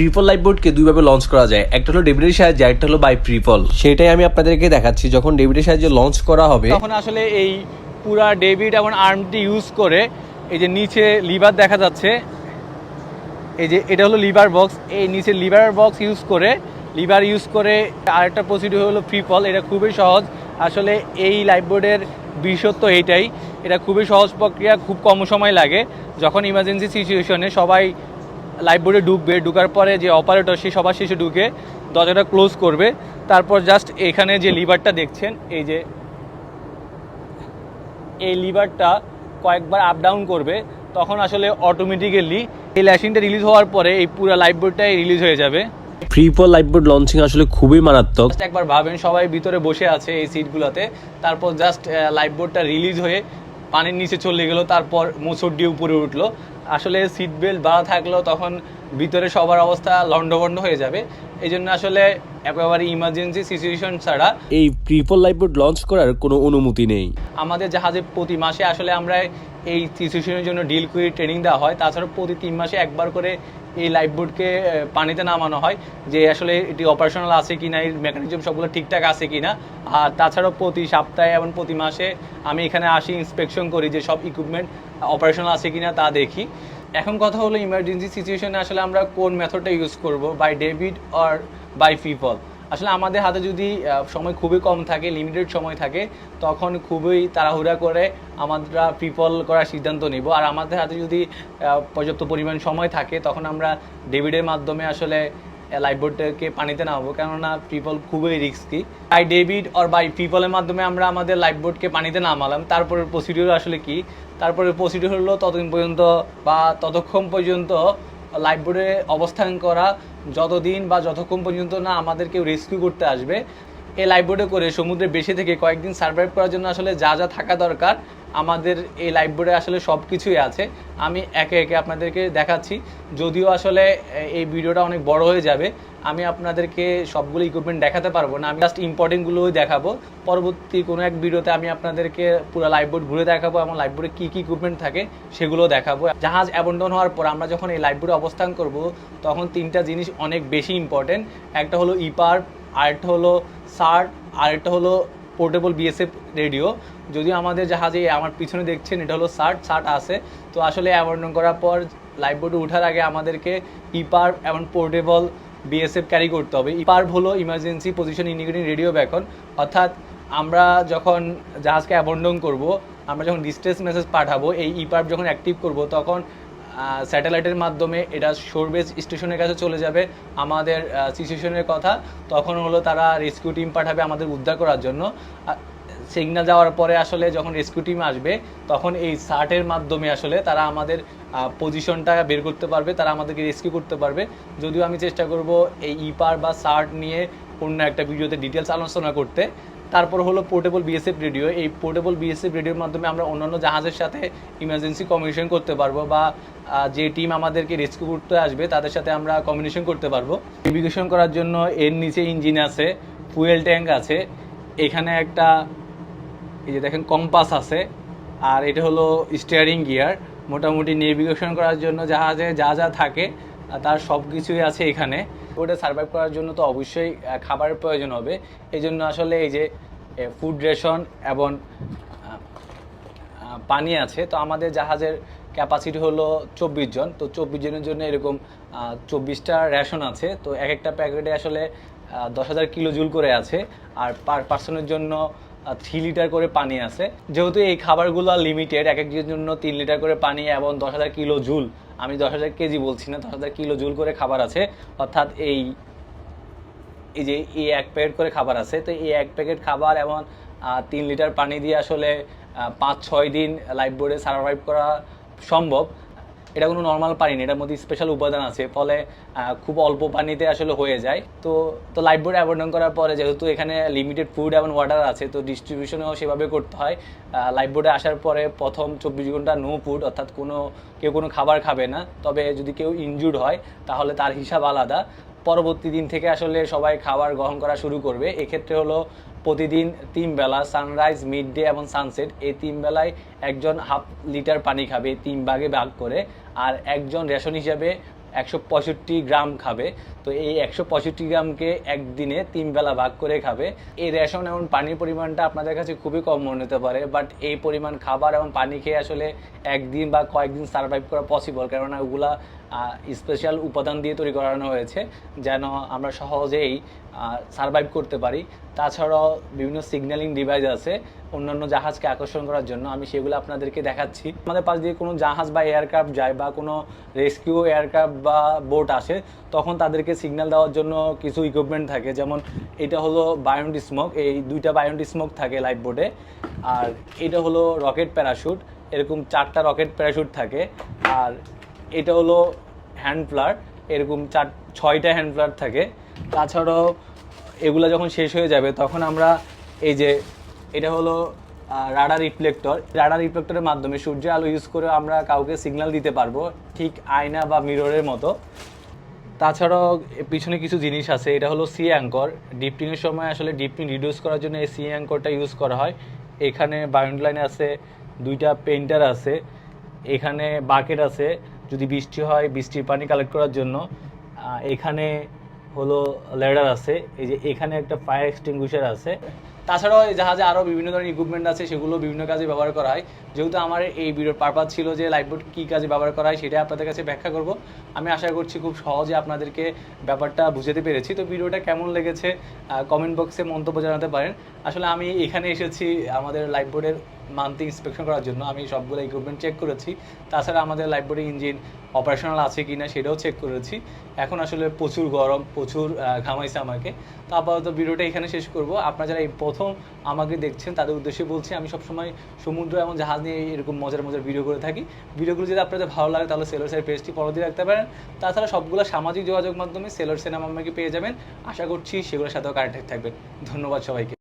Triple life বোর্ডকে দুইভাবে launch করা যায়। একটা হলো ডেবিটের সাহায্যে একটা হলো বাই ট্রিপল সেটাই আমি আপনাদেরকে দেখাচ্ছি। যখন ডেবিটের সাহায্যে লঞ্চ করা হবে তখন আসলে এই পুরা ডেভিড এবং আর্মটি ইউজ করে এই যে নিচে লিভার দেখা যাচ্ছে। এই যে এটা হলো লিভার বক্স এই নিচে লিভার বক্স ইউজ করে লিভার ইউজ করে আরেকটা প্রসিডিউর হলো ফ্রিপল এটা খুবই সহজ। আসলে এই লাইফবোর্ডের বিশেষত্ব এইটাই এটা খুবই সহজ প্রক্রিয়া, খুব কম সময় লাগে। যখন ইমার্জেন্সি সিচুয়েশনে সবাই লাইফবোর্ডে ঢুকবে। ঢুকার পরে যে অপারেটর সে সবার শেষে ঢুকে দরজাটা ক্লোজ করবে। তারপর জাস্ট এখানে যে লিভারটা দেখছেন এই যে এই লিভারটা কয়েকবার আপ ডাউন করবে তখন আসলে অটোমেটিক্যালি এই ল্যাশিংটা রিলিজ হওয়ার পরে এই পুরো লাইফ বোর্ডটাই রিলিজ হয়ে যাবে। ট্রিপল লাইফ বোর্ড লঞ্চিং আসলে খুবই মারাত্মক। একবার ভাবেন সবাই ভিতরে বসে আছে এই সিটগুলোতে তারপর জাস্ট লাইফবোর্ডটা রিলিজ হয়ে পানির নিচে চলে গেলো তারপর মোচড় দিয়ে উপরে উঠল। আসলে সিট বেল্ট বাড়া থাকলেও তখন ভিতরে সবার অবস্থা লন্ডভন্ড হয়ে যাবে। এই জন্য আসলে একেবারে ইমার্জেন্সি সিচুয়েশন ছাড়া এই ট্রিপল লাইফ বোর্ড লঞ্চ করার কোনো অনুমতি নেই। আমাদের জাহাজে প্রতি মাসে আসলে আমরা এই সিচুয়েশনের জন্য ডিল করে ট্রেনিং দেওয়া হয়। তাছাড়া প্রতি তিন মাসে একবার করে এই লাইফবোর্ডকে পানিতে নামানো হয় যে আসলে এটি অপারেশনাল আছে কি না এর মেকানিজম সবগুলো ঠিকঠাক আছে কি না আর তাছাড়াও প্রতি সপ্তাহে এবং প্রতি মাসে আমি এখানে আসি ইন্সপেকশন করি যে সব ইকুইপমেন্ট অপারেশনাল আছে কিনা তা দেখি। এখন কথা হলো ইমার্জেন্সি সিচুয়েশনে আসলে আমরা কোন মেথডটা ইউজ করব by debit or by people আসলে আমাদের হাতে যদি সময় খুবই কম থাকে লিমিটেড সময় থাকে, তখন খুবই তাড়াহুড়া করে আমরা পিপল করার সিদ্ধান্ত নিব। আর আমাদের হাতে যদি পর্যাপ্ত পরিমাণ সময় থাকে, তখন আমরা ডেবিটের মাধ্যমে আসলে লাইফবোর্ডটাকে পানিতে নামাবো। কেননা পিপল খুবই risky by debit or by পিপলের মাধ্যমে আমরা আমাদের লাইফবোর্ডকে পানিতে নামালাম। তারপরে প্রসিডিউর আসলে কি? তারপরে প্রসিডিউর হলো ততদিন পর্যন্ত বা ততক্ষণ পর্যন্ত লাইফবোর্ডে অবস্থান করা। যতদিন বা যতক্ষণ পর্যন্ত না আমাদেরকে রেস্কিউ করতে আসবে এই লাইফবোর্ডে করে সমুদ্রে বেশি থেকে কয়েকদিন সার্ভাইভ করার জন্য আসলে যা যা থাকা দরকার, আমাদের এই লাইফবোর্ডে আসলে সব কিছুই আছে। আমি একে একে আপনাদেরকে দেখাচ্ছি। যদিও আসলে এই ভিডিওটা অনেক বড় হয়ে যাবে, আমি আপনাদেরকে সবগুলো ইকুইপমেন্ট দেখাতে পারব না। আমি জাস্ট ইম্পর্টেন্টগুলোই দেখাবো। পরবর্তী কোনো এক ভিডিওতে আমি আপনাদেরকে পুরো লাইফবোর্ড ঘুরে দেখাবো এবং লাইফবোর্ডে কী কী ইকুইপমেন্ট থাকে, সেগুলো দেখাবো। জাহাজ অ্যাবন্ডন হওয়ার পর আমরা যখন এই লাইফবোর্ডে অবস্থান করব, তখন তিনটা জিনিস অনেক বেশি ইম্পর্টেন্ট একটা হলো ইপার আরেকটা হলো সার্ট আরেকটা হলো পোর্টেবল বিএসএফ রেডিও। যদিও আমাদের জাহাজে আমার পিছনে দেখছেন, এটা হলো সার্ট সার্ট আছে। তো আসলে অ্যাবন্ডন করার পর লাইফবোর্ডে ওঠার আগে আমাদেরকে ইপার এবং পোর্টেবল বিএসএফ ক্যারি করতে হবে। ইপার হলো emergency position indicating radio beacon অর্থাৎ আমরা যখন জাহাজকে অ্যাবন্ডন করব, আমরা যখন ডিস্টেন্স মেসেজ পাঠাবো, এই ইপার যখন অ্যাক্টিভ করব, তখন স্যাটেলাইটের মাধ্যমে এটা সোরবেজ স্টেশনের কাছে চলে যাবে আমাদের সিচুয়েশনের কথা। তখন হলো তারা রেস্কিউ টিম পাঠাবে আমাদের উদ্ধার করার জন্য। সিগন্যাল যাওয়ার পরে আসলে যখন রেস্কিউ টিম আসবে, তখন এই সার্টের মাধ্যমে আসলে তারা আমাদের পজিশনটা বের করতে পারবে, তারা আমাদেরকে রেস্কিউ করতে পারবে। যদিও আমি চেষ্টা করব এই ইপার বা সার্ট নিয়ে অন্য একটা ভিডিওতে ডিটেলস আলোচনা করতে। তারপর হলো পোর্টেবল বিএসএফ রেডিও এই পোর্টেবল বিএসএফ রেডিওর মাধ্যমে আমরা অন্যান্য জাহাজের সাথে ইমার্জেন্সি কমিউনিকেশন করতে পারব বা যে টিম আমাদেরকে রেস্কিউ করতে আসবে, তাদের সাথে আমরা কমিউনিকেশন করতে পারব। নেভিগেশন করার জন্য এর নিচে ইঞ্জিন আছে ফুয়েল ট্যাঙ্ক আছে। এখানে একটা, এই যে দেখেন কম্পাস আছে। আর এটা হলো স্টিয়ারিং গিয়ার মোটামুটি নেভিগেশন করার জন্য জাহাজে যা যা থাকে তার সব কিছুই আছে এখানে। ওটা সার্ভাইভ করার জন্য তো অবশ্যই খাবারের প্রয়োজন হবে। এই জন্য আসলে এই যে ফুড রেশন এবং পানি আছে, তো আমাদের জাহাজের ক্যাপাসিটি হলো চব্বিশ জন। তো চব্বিশ জনের জন্য এরকম চব্বিশটা রেশন আছে। তো এক একটা প্যাকেটে আসলে দশ হাজার কিলো জুল করে আছে। আর পার পার্সনের জন্য থ্রি লিটার করে পানি আছে। যেহেতু এই খাবারগুলো লিমিটেড এক একজনের জন্য তিন লিটার করে পানি এবং দশ হাজার কিলো জুল আমি দশ হাজার কেজি বলছি না, দশ হাজার কিলো জুল করে খাবার আছে। অর্থাৎ এই এই যে এই এক প্যাকেট করে খাবার আছে, তো এই এক প্যাকেট খাবার এবং তিন লিটার পানি দিয়ে আসলে পাঁচ ছয় দিন লাইফ বোর্ডে সার্ভাইভ করা সম্ভব। এটা কোনো নর্মাল পানি না, এটার মধ্যে স্পেশাল উপাদান আছে, ফলে খুব অল্প পানিতে আসলে হয়ে যায়। তো তো লাইফ বোর্ড অ্যাবর্ডন করার পরে যেহেতু এখানে লিমিটেড ফুড এবং ওয়াটার আছে, তো ডিস্ট্রিবিউশনেও সেভাবে করতে হয়। লাইফ বোর্ডে আসার পরে প্রথম চব্বিশ ঘণ্টা নো ফুড অর্থাৎ কোনো, কেউ কোনো খাবার খাবে না। তবে যদি কেউ ইনজুর্ড হয়, তাহলে তার হিসাব আলাদা। পরবর্তী দিন থেকে আসলে সবাই খাবার গ্রহণ করা শুরু করবে। এক্ষেত্রে হলো প্রতিদিন তিন বেলা সানরাইজ মিড ডে এবং সানসেট, এই তিন বেলায় একজন হাফ লিটার পানি খাবে, তিন ভাগে ভাগ করে, আর একজন রেশন হিসাবে একশো পঁয়ষট্টি গ্রাম খাবে। তো এই একশো পঁয়ষট্টি গ্রামকে একদিনে তিন বেলা ভাগ করে খাবে। এই রেশন এবং পানির পরিমাণটা আপনাদের কাছে খুবই কম মনে হতে পারে বাট এই পরিমাণ খাবার এবং পানি খেয়ে আসলে একদিন বা কয়েকদিন সার্ভাইভ করা পসিবল কেননা ওগুলা স্পেশাল উপাদান দিয়ে তৈরি করানো হয়েছে, যেন আমরা সহজেই সার্ভাইভ করতে পারি। তাছাড়াও বিভিন্ন সিগন্যালিং ডিভাইস আছে, অন্যান্য জাহাজকে আকর্ষণ করার জন্য। আমি সেগুলো আপনাদেরকে দেখাচ্ছি। আমাদের পাশ দিয়ে কোনো জাহাজ বা এয়ারক্রাফট যায় বা কোনো রেস্কিউ এয়ারক্রাফট বা বোট আসে, তখন তাদেরকে সিগন্যাল দেওয়ার জন্য কিছু ইকুইপমেন্ট থাকে। যেমন, এটা হলো বায়োন্ড স্মোক এই দুইটা বায়োন্ড স্মোক থাকে লাইফ বোটে আর এটা হলো রকেট প্যারাশুট এরকম চারটা রকেট প্যারাশুট থাকে। আর এটা হলো হ্যান্ড ফ্লার এরকম চার, ছয়টা হ্যান্ড ফ্লার থাকে। তাছাড়াও এগুলো যখন শেষ হয়ে যাবে, তখন আমরা এই যে, এটা হলো রাডার রিফ্লেক্টর রাডার রিফ্লেক্টরের মাধ্যমে সূর্যের আলো ইউজ করে আমরা কাউকে সিগন্যাল দিতে পারব, ঠিক আয়না বা মিররের মতো। তাছাড়াও পিছনে কিছু জিনিস আছে, এটা হলো সি অ্যাঙ্কর ডিপটিংয়ের সময় আসলে ডিপটিং রিডিউস করার জন্য এই সি অ্যাঙ্করটা ইউজ করা হয়। এখানে বাউন্ড লাইন আছে, দুইটা পেইন্টার আছে, এখানে বাকেট আছে। যদি বৃষ্টি হয়, বৃষ্টির পানি কালেক্ট করার জন্য এখানে হলো ল্যাডার আছে, এই যে এখানে একটা ফায়ার এক্সটিংগুইশার আছে। তাছাড়াও এই জাহাজে আরও বিভিন্ন ধরনের ইকুইপমেন্ট আছে, সেগুলো বিভিন্ন কাজে ব্যবহার করা হয়। যেহেতু আমার এই ভিডিওর পারপাস ছিল যে লাইফবোট কী কাজে ব্যবহার করা হয় সেটা আপনাদের কাছে ব্যাখ্যা করব। আমি আশা করছি খুব সহজে আপনাদেরকে ব্যাপারটা বুঝাতে পেরেছি। তো ভিডিওটা কেমন লেগেছে কমেন্ট বক্সে মন্তব্য জানাতে পারেন। আসলে আমি এখানে এসেছি আমাদের লাইফবোর্ডের মান্থলি ইন্সপেকশন করার জন্য। আমি সবগুলো ইকুইপমেন্ট চেক করেছি। তাছাড়া আমাদের লাইফবোর্ডের ইঞ্জিন অপারেশনাল আছে কি না সেটাও চেক করেছি। এখন আসলে প্রচুর গরম, প্রচুর ঘামাইছে আমাকে। তো আপাতত ভিডিওটা এখানে শেষ করব। আপনারা যারা এই প্রথম আমাকে দেখছেন, তাদের উদ্দেশ্যে বলছি, আমি সবসময় সমুদ্র এবং জাহাজ নিয়ে এরকম মজার মজার ভিডিও করে থাকি ভিডিওগুলো যদি আপনাদের ভালো লাগে, তাহলে সেলরসের পেজটি ফলো দিয়ে রাখতে পারেন। তাছাড়া সবগুলো সামাজিক যোগাযোগ মাধ্যমে সেলর সিনেমা আমাকে পেয়ে যাবেন। আশা করছি সেগুলোর সাথেও কানেক্টেড থাকবেন। ধন্যবাদ সবাইকে।